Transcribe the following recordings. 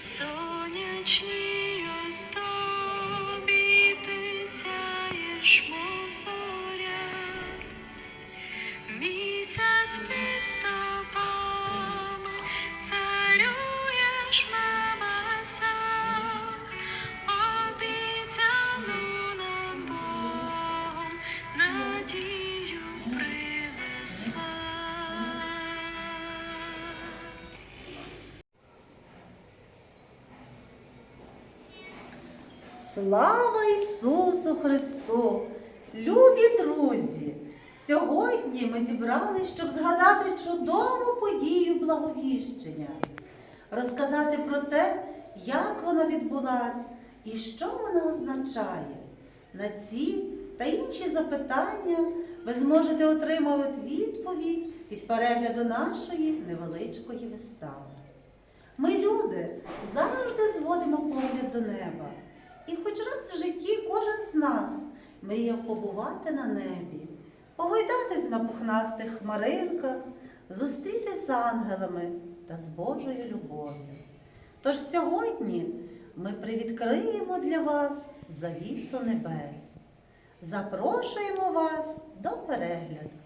so Слава Ісусу Христу! Любі друзі! Сьогодні ми зібрались, щоб згадати чудову подію благовіщення, розказати про те, як вона відбулась і що вона означає. На ці та інші запитання ви зможете отримувати відповідь від перегляду нашої невеличкої вистави. Ми, люди, завжди зводимо погляд до неба. І хоч раз в житті кожен з нас мріяв побувати на небі, погойдатись на пухнастих хмаринках, зустрітись з ангелами та з Божою любов'ю. Тож сьогодні ми привідкриємо для вас завісу небес. Запрошуємо вас до перегляду.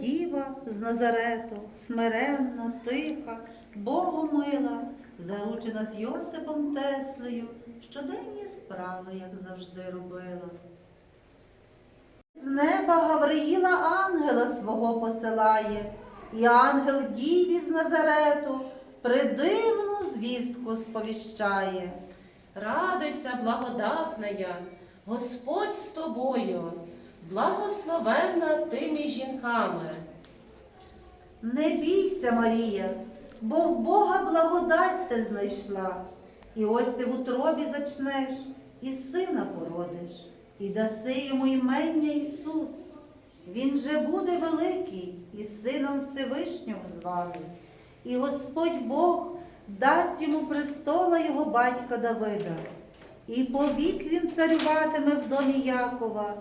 Діва з Назарету, смиренна, тиха, Богомила, заручена з Йосипом Теслею, щоденні справи, як завжди робила. З неба Гавриїла ангела свого посилає, і ангел діві з Назарету придивну звістку сповіщає. Радуйся, благодатная, Господь з тобою, благословенна ти між жінками. Не бійся, Марія, бо в Бога благодать ти знайшла. І ось ти в утробі зачнеш, і сина породиш, і даси йому імення Ісус. Він же буде великий і сином Всевишнього званий. І Господь Бог дасть йому престола його батька Давида. І повік він царюватиме в домі Якова,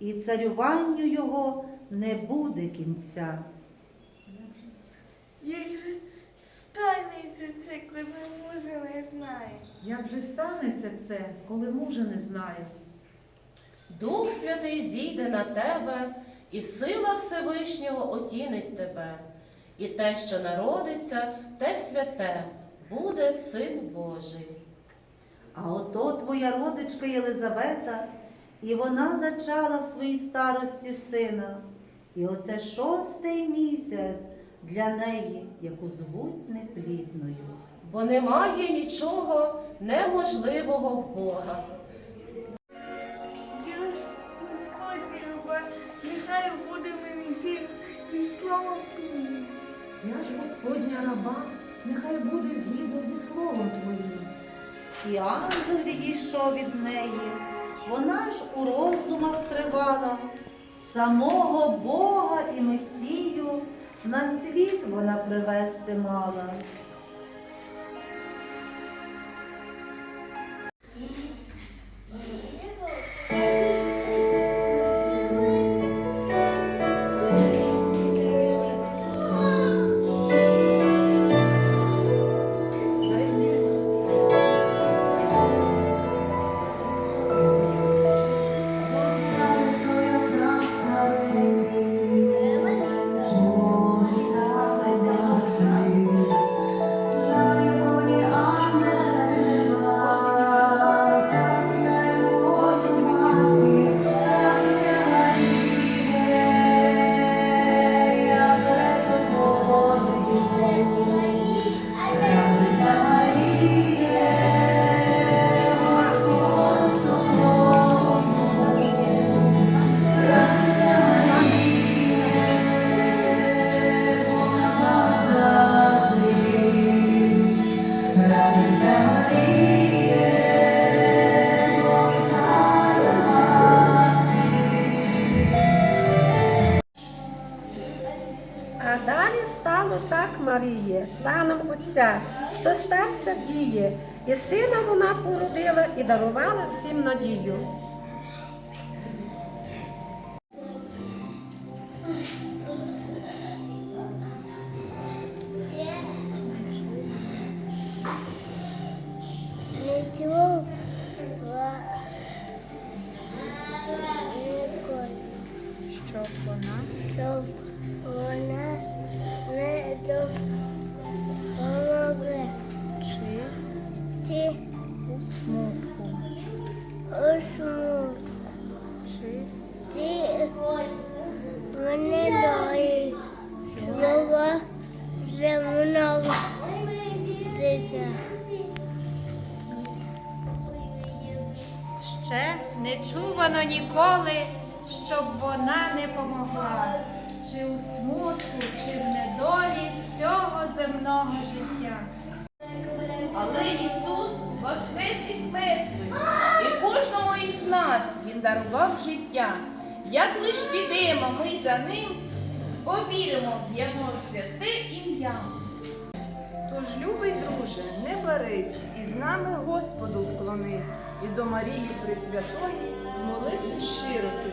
і царюванню його не буде кінця. Як же станеться це, коли мужа не знає? Як же станеться це, коли мужа не знає? Дух Святий зійде на тебе, і сила Всевишнього отінить тебе. І те, що народиться, те святе, буде син Божий. А ото твоя родичка Єлизавета, і вона зачала в своїй старості сина. І оце шостий місяць для неї, яку звуть неплідною. Бо немає нічого неможливого в Бога. Я ж Господь люба, нехай буде мені син і слава Твоїм. Я ж Господня раба, нехай буде згідно зі словом твоїм. І ангел відійшов від неї. Вона ж у роздумах тривала. Самого Бога і Месію на світ вона привести мала. А далі стало так Маріє, планом Отця, що стався діє, і сина вона породила і дарувала всім надію. Нічого. Мене дої. Слова земного життя. Ще не чувано ніколи, щоб вона не помогла, чи у смутку, чи в недолі всього земного життя. Але Ісус воскрес із мертвих, і кожному із нас Він дарував життя. Як лиш підемо ми за ним, повіримо в Його святе ім'я. Тож, любий друже, не барись, і з нами Господу вклонись, і до Марії Пресвятої в щиро ти